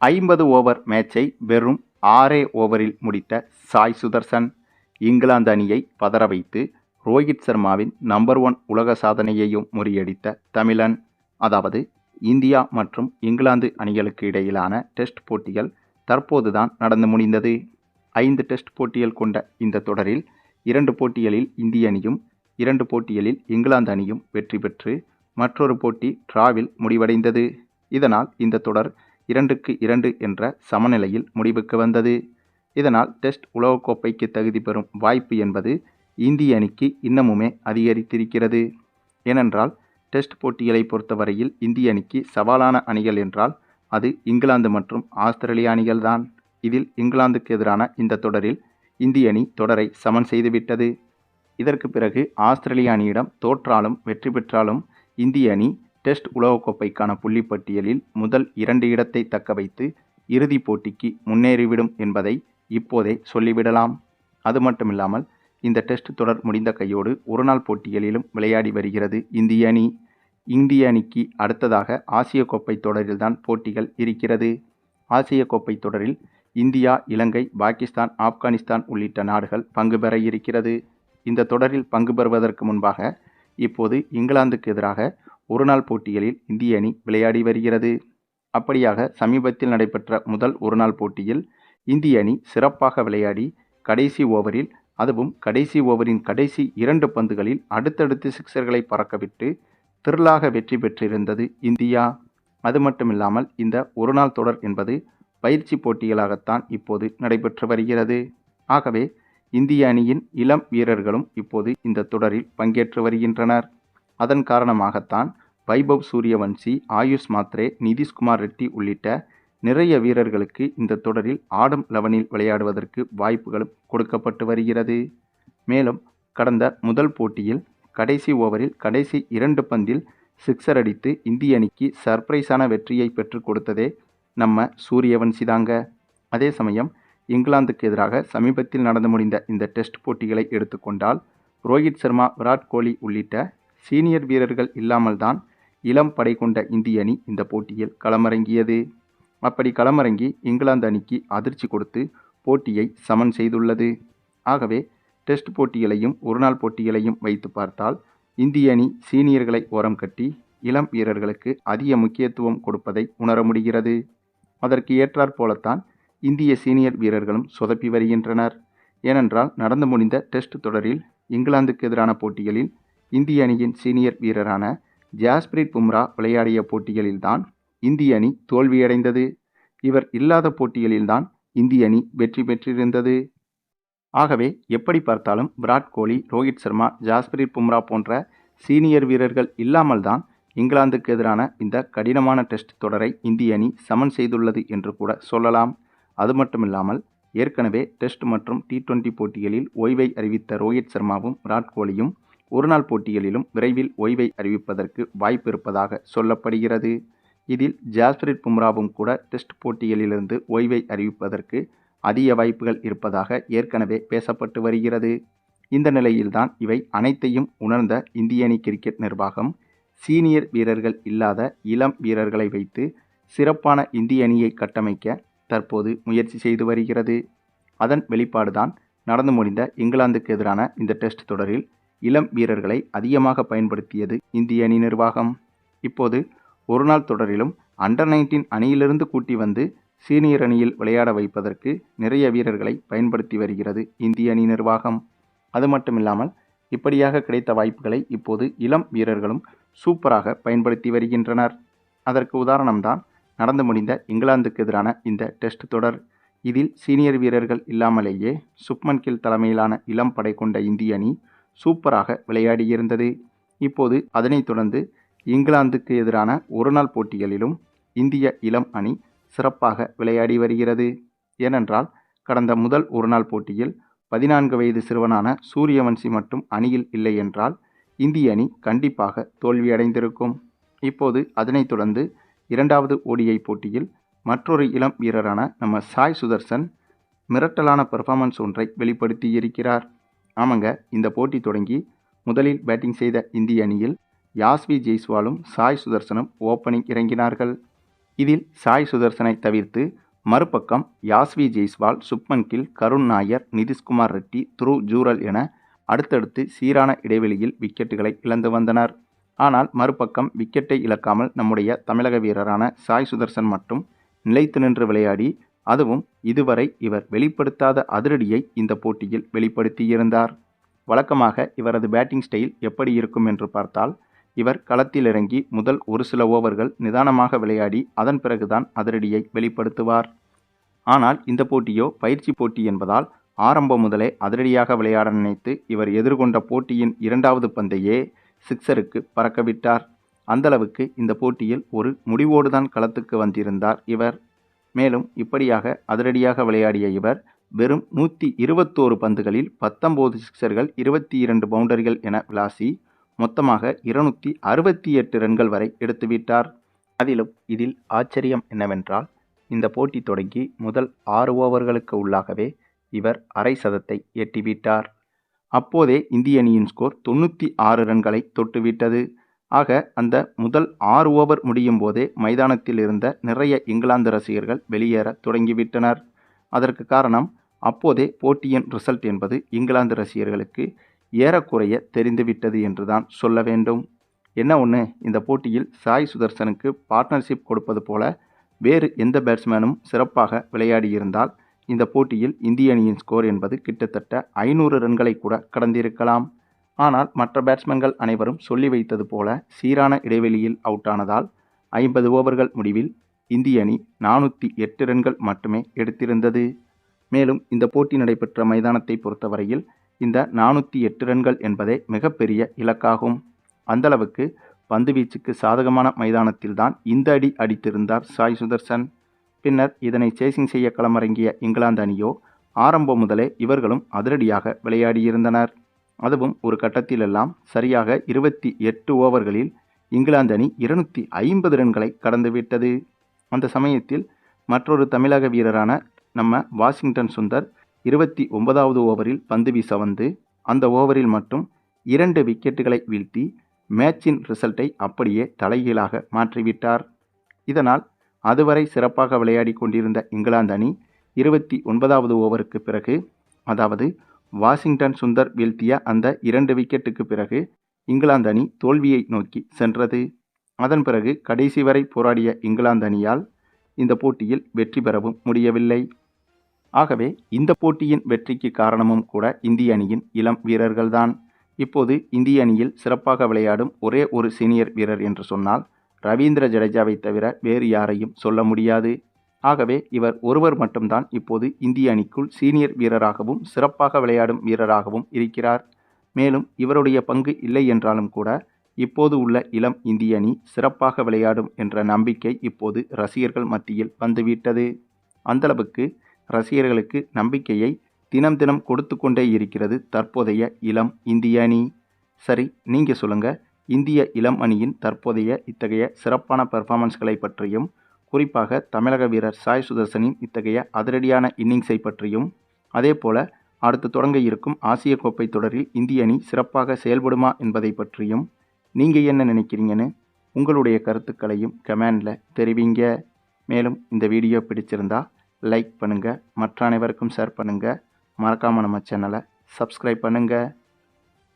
ஐம்பது ஓவர் மேட்சை வெறும் ஆறே ஓவரில் முடித்த சாய் சுதர்சன் இங்கிலாந்து அணியை பதற வைத்து ரோஹித் சர்மாவின் நம்பர் ஒன் உலக சாதனையையும் முறியடித்த தமிழன். அதாவது இந்தியா மற்றும் இங்கிலாந்து அணிகளுக்கு இடையிலான டெஸ்ட் போட்டிகள் தற்போதுதான் நடந்து முடிந்தது. ஐந்து டெஸ்ட் போட்டிகள் கொண்ட இந்த தொடரில் இரண்டு போட்டிகளில் இந்திய அணியும் இரண்டு போட்டிகளில் இங்கிலாந்து அணியும் வெற்றி பெற்று மற்றொரு போட்டி டிராவில் முடிவடைந்தது. இதனால் இந்த தொடர் இரண்டுக்கு இரண்டு என்ற சமநிலையில் முடிவுக்கு வந்தது. இதனால் டெஸ்ட் உலகக்கோப்பைக்கு தகுதி பெறும் வாய்ப்பு என்பது இந்திய அணிக்கு இன்னமுமே அதிகரித்திருக்கிறது. ஏனென்றால் டெஸ்ட் போட்டிகளை பொறுத்தவரையில் இந்திய அணிக்கு சவாலான அணிகள் என்றால் அது இங்கிலாந்து மற்றும் ஆஸ்திரேலிய அணிகள்தான். இதில் இங்கிலாந்துக்கு எதிரான இந்த தொடரில் இந்திய அணி தொடரை சமன் செய்துவிட்டது. இதற்கு பிறகு ஆஸ்திரேலிய அணியிடம் தோற்றாலும் வெற்றி பெற்றாலும் இந்திய அணி டெஸ்ட் உலகக்கோப்பைக்கான புள்ளிப்பட்டியலில் முதல் இரண்டு இடத்தை தக்க வைத்து இறுதிப் போட்டிக்கு முன்னேறிவிடும் என்பதை இப்போதே சொல்லிவிடலாம். அது மட்டுமில்லாமல் இந்த டெஸ்ட் தொடர் முடிந்த கையோடு ஒருநாள் போட்டிகளிலும் விளையாடி வருகிறது இந்திய அணி. இந்திய அணிக்கு அடுத்ததாக ஆசிய கோப்பை தொடரில்தான் போட்டிகள் இருக்கிறது. ஆசிய கோப்பை தொடரில் இந்தியா இலங்கை பாகிஸ்தான் ஆப்கானிஸ்தான் உள்ளிட்ட நாடுகள் பங்கு பெற இருக்கிறது. இந்த தொடரில் பங்கு பெறுவதற்கு முன்பாக இப்போது இங்கிலாந்துக்கு எதிராக ஒருநாள் போட்டிகளில் இந்திய அணி விளையாடி வருகிறது. அப்படியாக சமீபத்தில் நடைபெற்ற முதல் ஒருநாள் போட்டியில் இந்திய அணி சிறப்பாக விளையாடி கடைசி ஓவரில் அதுவும் கடைசி ஓவரின் கடைசி இரண்டு பந்துகளில் அடுத்தடுத்து சிக்சர்களை பறக்கவிட்டு திரளாக வெற்றி பெற்றிருந்தது இந்தியா. அது மட்டுமில்லாமல் இந்த ஒருநாள் தொடர் என்பது பயிற்சி போட்டிகளாகத்தான் இப்போது நடைபெற்று வருகிறது. ஆகவே இந்திய அணியின் இளம் வீரர்களும் இப்போது இந்த தொடரில் பங்கேற்று வருகின்றனர். அதன் காரணமாகத்தான் வைபவ் சூரியவன்சி ஆயுஷ் மாத்ரே நிதிஷ்குமார் ரெட்டி உள்ளிட்ட நிறைய வீரர்களுக்கு இந்த தொடரில் ஆடும் லெவனில் விளையாடுவதற்கு வாய்ப்புகளும் கொடுக்கப்பட்டு வருகிறது. மேலும் கடந்த முதல் போட்டியில் கடைசி ஓவரில் கடைசி இரண்டு பந்தில் சிக்ஸர் அடித்து இந்திய அணிக்கு சர்ப்ரைஸான வெற்றியை பெற்றுக் கொடுத்ததே நம்ம சூரியவன்சி தாங்க. அதே சமயம் இங்கிலாந்துக்கு எதிராக சமீபத்தில் நடந்து முடிந்த இந்த டெஸ்ட் போட்டிகளை எடுத்துக்கொண்டால் ரோஹித் சர்மா விராட் கோலி உள்ளிட்ட சீனியர் வீரர்கள் இல்லாமல்தான் இளம் படை கொண்ட இந்திய அணி இந்த போட்டியில் களமிறங்கியது. அப்படி களமிறங்கி இங்கிலாந்து அணிக்கு அதிர்ச்சி கொடுத்து போட்டியை சமன் செய்துள்ளது. ஆகவே டெஸ்ட் போட்டிகளையும் ஒருநாள் போட்டிகளையும் வைத்து பார்த்தால் இந்திய அணி சீனியர்களை ஓரம் கட்டி இளம் வீரர்களுக்கு அதிக முக்கியத்துவம் கொடுப்பதை உணர முடிகிறது. அதற்கு ஏற்றாற் போலத்தான் இந்திய சீனியர் வீரர்களும் சொதப்பி வருகின்றனர். ஏனென்றால் நடந்து முடிந்த டெஸ்ட் தொடரில் இங்கிலாந்துக்கு எதிரான போட்டிகளில் இந்திய அணியின் சீனியர் வீரரான ஜாஸ்பிரிட் பும்ரா விளையாடிய போட்டிகளில்தான் இந்திய அணி தோல்வியடைந்தது. இவர் இல்லாத போட்டிகளில்தான் இந்திய அணி வெற்றி பெற்றிருந்தது. ஆகவே எப்படி பார்த்தாலும் விராட் கோலி ரோஹித் சர்மா ஜாஸ்பிரீத் பும்ரா போன்ற சீனியர் வீரர்கள் இல்லாமல்தான் இங்கிலாந்துக்கு எதிரான இந்த கடினமான டெஸ்ட் தொடரை இந்திய அணி சமன் செய்துள்ளது என்று கூட சொல்லலாம். அது மட்டுமில்லாமல் ஏற்கனவே டெஸ்ட் மற்றும் டி டுவெண்டி போட்டிகளில் ஓய்வை அறிவித்த ரோஹித் சர்மாவும் விராட் கோலியும் ஒருநாள் போட்டிகளிலும் விரைவில் ஓய்வை அறிவிப்பதற்கு வாய்ப்பு இருப்பதாக சொல்லப்படுகிறது. இதில் ஜாஸ்பிரிட் பும்ராவும் கூட டெஸ்ட் போட்டிகளிலிருந்து ஓய்வை அறிவிப்பதற்கு அதிக வாய்ப்புகள் இருப்பதாக ஏற்கனவே பேசப்பட்டு வருகிறது. இந்த நிலையில்தான் இவை அனைத்தையும் உணர்ந்த இந்திய அணி கிரிக்கெட் நிர்வாகம் சீனியர் வீரர்கள் இல்லாத இளம் வீரர்களை வைத்து சிறப்பான இந்திய அணியை கட்டமைக்க தற்போது முயற்சி செய்து வருகிறது. அதன் வெளிப்பாடுதான் நடந்து முடிந்த இங்கிலாந்துக்கு எதிரான இந்த டெஸ்ட் தொடரில் இளம் வீரர்களை அதிகமாக பயன்படுத்தியது இந்திய அணி நிர்வாகம். இப்போது ஒருநாள் தொடரிலும் அண்டர் நைன்டீன் அணியிலிருந்து கூட்டி வந்து சீனியர் அணியில் விளையாட வைப்பதற்கு நிறைய வீரர்களை பயன்படுத்தி வருகிறது இந்திய அணி நிர்வாகம். அது மட்டுமில்லாமல் இப்படியாக கிடைத்த வாய்ப்புகளை இப்போது இளம் வீரர்களும் சூப்பராக பயன்படுத்தி வருகின்றனர். அதற்கு உதாரணம்தான் நடந்து முடிந்த இங்கிலாந்துக்கு எதிரான இந்த டெஸ்ட் தொடர். இதில் சீனியர் வீரர்கள் இல்லாமலேயே சுப்மன் கில் தலைமையிலான இளம் படை கொண்ட இந்திய அணி சூப்பராக விளையாடியிருந்தது இப்போது அதனைத் தொடர்ந்து இங்கிலாந்துக்கு எதிரான ஒருநாள் போட்டிகளிலும் இந்திய இளம் அணி சிறப்பாக விளையாடி வருகிறது. ஏனென்றால் கடந்த முதல் ஒருநாள் போட்டியில் பதினான்கு வயது சிறுவனான சூரியவன்சி மட்டும் அணியில் இல்லை என்றால் இந்திய அணி கண்டிப்பாக தோல்வியடைந்திருக்கும். இப்போது அதனைத் தொடர்ந்து இரண்டாவது ஓடிஐ போட்டியில் மற்றொரு இளம் வீரரான நம்ம சாய் சுதர்சன் மிரட்டலான பெர்ஃபார்மன்ஸ் ஒன்றை வெளிப்படுத்தி இருக்கிறார் ஆமாங்க இந்த போட்டி தொடங்கி முதலில் பேட்டிங் செய்த இந்திய அணியில் யாஸ்வி ஜெய்ஸ்வாலும் சாய் சுதர்சனும் ஓப்பனிங் இறங்கினார்கள். இதில் சாய் சுதர்சனை தவிர்த்து மறுபக்கம் யாஸ்வி ஜெய்ஸ்வால் சுப்மன் கில் கருண் நாயர் நிதிஷ்குமார் ரெட்டி துரு ஜூரல் என அடுத்தடுத்து சீரான இடைவெளியில் விக்கெட்டுகளை இழந்து வந்தனர். ஆனால் மறுபக்கம் விக்கெட்டை இழக்காமல் நம்முடைய தமிழக வீரரான சாய் சுதர்சன் மட்டும் நிலைத்து நின்று விளையாடி அதுவும் இதுவரை இவர் வெளிப்படுத்தாத அதிரடியை இந்த போட்டியில் வெளிப்படுத்தியிருந்தார். வழக்கமாக இவரது பேட்டிங் ஸ்டைல் எப்படி இருக்கும் என்று பார்த்தால் இவர் களத்தில் இறங்கி முதல் ஒரு சில ஓவர்கள் நிதானமாக விளையாடி அதன் பிறகுதான் அதிரடியை வெளிப்படுத்துவார். ஆனால் இந்த போட்டியோ பயிற்சி போட்டி என்பதால் ஆரம்பம் முதலே அதிரடியாக விளையாட நினைத்து இவர் எதிர்கொண்ட போட்டியின் இரண்டாவது பந்தையே சிக்ஸருக்கு பறக்கவிட்டார். அந்தளவுக்கு இந்த போட்டியில் ஒரு முடிவோடுதான் களத்துக்கு வந்திருந்தார் இவர். மேலும் இப்படியாக அதிரடியாக விளையாடிய இவர் வெறும் நூற்றி இருபத்தோரு பந்துகளில் பத்தொம்போது சிக்சர்கள் இருபத்தி இரண்டு பவுண்டரிகள் என விளாசி மொத்தமாக இருநூற்றி அறுபத்தி எட்டு ரன்கள் வரை எடுத்துவிட்டார். அதிலும் இதில் ஆச்சரியம் என்னவென்றால் இந்த போட்டி தொடங்கி முதல் ஆறு ஓவர்களுக்கு உள்ளாகவே இவர் அரை சதத்தை எட்டிவிட்டார். அப்போதே இந்திய அணியின் ஸ்கோர் தொண்ணூற்றி ஆறு ரன்களை தொட்டுவிட்டது. ஆக அந்த முதல் ஆறு ஓவர் முடியும் போதே மைதானத்தில் இருந்த நிறைய இங்கிலாந்து ரசிகர்கள் வெளியேற தொடங்கிவிட்டனர். அதற்கு காரணம் அப்போதே போட்டியின் ரிசல்ட் என்பது இங்கிலாந்து ரசிகர்களுக்கு ஏறக்குறைய தெரிந்துவிட்டது என்றுதான் சொல்ல வேண்டும். என்ன ஒன்று இந்த போட்டியில் சாய் சுதர்சனுக்கு பார்ட்னர்ஷிப் கொடுப்பது போல வேறு எந்த பேட்ஸ்மேனும் சிறப்பாக விளையாடியிருந்தால் இந்த போட்டியில் இந்திய அணியின் ஸ்கோர் என்பது கிட்டத்தட்ட ஐநூறு ரன்களை கூட கடந்திருக்கலாம். ஆனால் மற்ற பேட்ஸ்மேன்கள் அனைவரும் சொல்லி வைத்தது போல சீரான இடைவெளியில் அவுட் ஆனதால் ஐம்பது ஓவர்கள் முடிவில் இந்திய அணி நானூற்றி எட்டு ரன்கள் மட்டுமே எடுத்திருந்தது. மேலும் இந்த போட்டி நடைபெற்ற மைதானத்தை பொறுத்தவரையில் இந்த நானூற்றி எட்டு ரன்கள் என்பதே மிகப்பெரிய இலக்காகும். அந்தளவுக்கு பந்துவீச்சுக்கு சாதகமான மைதானத்தில்தான் இந்த அடி அடித்திருந்தார் சாய் சுதர்சன். பின்னர் இதனை சேசிங் செய்ய களமிறங்கிய இங்கிலாந்து அணியோ ஆரம்பம் முதலே இவர்களும் அதிரடியாக விளையாடியிருந்தனர். அதுவும் ஒரு கட்டத்திலெல்லாம் சரியாக இருபத்தி எட்டு ஓவர்களில் இங்கிலாந்து அணி இருநூற்றி ஐம்பது ரன்களை கடந்துவிட்டது. அந்த சமயத்தில் மற்றொரு தமிழக வீரரான நம்ம வாஷிங்டன் சுந்தர் இருபத்தி ஒன்பதாவது ஓவரில் பந்து வீச வந்து அந்த ஓவரில் மட்டும் இரண்டு விக்கெட்டுகளை வீழ்த்தி மேட்சின் ரிசல்ட்டை அப்படியே தலைகீழாக மாற்றிவிட்டார். இதனால் அதுவரை சிறப்பாக விளையாடி கொண்டிருந்த இங்கிலாந்து அணி இருபத்தி ஒன்பதாவது ஓவருக்கு பிறகு அதாவது வாஷிங்டன் சுந்தர் வீழ்த்திய அந்த இரண்டு விக்கெட்டுக்கு பிறகு இங்கிலாந்து அணி தோல்வியை நோக்கி சென்றது. அதன் பிறகு கடைசி வரை போராடிய இங்கிலாந்து அணியால் இந்த போட்டியில் வெற்றி பெறவும் முடியவில்லை. ஆகவே இந்த போட்டியின் வெற்றிக்கு காரணமும் கூட இந்திய அணியின் இளம் வீரர்கள்தான். இப்போது இந்திய அணியில் சிறப்பாக விளையாடும் ஒரே ஒரு சீனியர் வீரர் என்று சொன்னால் ரவீந்திர ஜடேஜாவை தவிர வேறு யாரையும் சொல்ல முடியாது. ஆகவே இவர் ஒருவர் மட்டும்தான் இப்போது இந்திய அணிக்குள் சீனியர் வீரராகவும் சிறப்பாக விளையாடும் வீரராகவும் இருக்கிறார். மேலும் இவருடைய பங்கு இல்லை என்றாலும் கூட இப்போது உள்ள இளம் இந்திய அணி சிறப்பாக விளையாடும் என்ற நம்பிக்கை இப்போது ரசிகர்கள் மத்தியில் வந்துவிட்டது. அந்தளவுக்கு ரசிகர்களுக்கு நம்பிக்கையை தினம் தினம் கொடுத்து கொண்டே இருக்கிறது தற்போதைய இளம் இந்திய அணி. சரி நீங்கள் சொல்லுங்கள் இந்திய இளம் அணியின் தற்போதைய இத்தகைய சிறப்பான பெர்ஃபார்மன்ஸ்களை பற்றியும் குறிப்பாக தமிழக வீரர் சாய் சுதர்சனின் இத்தகைய அதிரடியான இன்னிங்ஸை பற்றியும் அதேபோல அடுத்து தொடங்க இருக்கும் ஆசிய கோப்பை தொடரில் இந்திய அணி சிறப்பாக செயல்படுமா என்பதை பற்றியும் நீங்கள் என்ன நினைக்கிறீங்கன்னு உங்களுடைய கருத்துக்களையும் கமெண்டில் தெரிவிங்க. மேலும் இந்த வீடியோ பிடிச்சிருந்தா லைக் பண்ணுங்கள் மற்ற அனைவருக்கும் ஷேர் பண்ணுங்கள் மறக்காமல் நம்ம சேனலை சப்ஸ்கிரைப் பண்ணுங்கள்